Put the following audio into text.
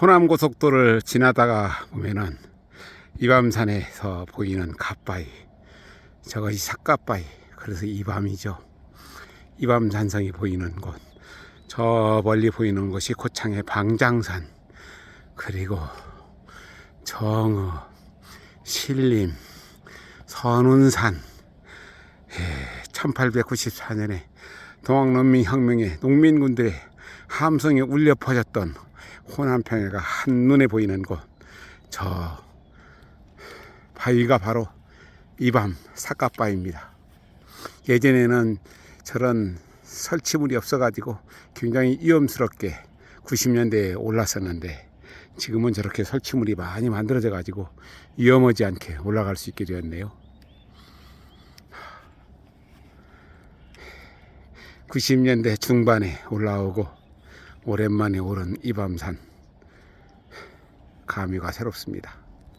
호남 고속도로를 지나다가 보면은 이밤산에서 보이는 갓바위 저것이 삭갓바위 그래서 이밤이죠. 이밤 산성이 보이는 곳 저 멀리 보이는 곳이 고창의 방장산 그리고 정어 신림 선운산. 1894년에 동학농민혁명에 농민군들의 함성이 울려 퍼졌던 호남평야가 한눈에 보이는 곳 저 바위가 바로 이밤 삭갓바위입니다. 예전에는 저런 설치물이 없어가지고 굉장히 위험스럽게 90년대에 올랐었는데 지금은 저렇게 설치물이 많이 만들어져 가지고 위험하지 않게 올라갈 수 있게 되었네요. 90년대 중반에 올라오고 오랜만에 오른 이밤산 감회가 새롭습니다.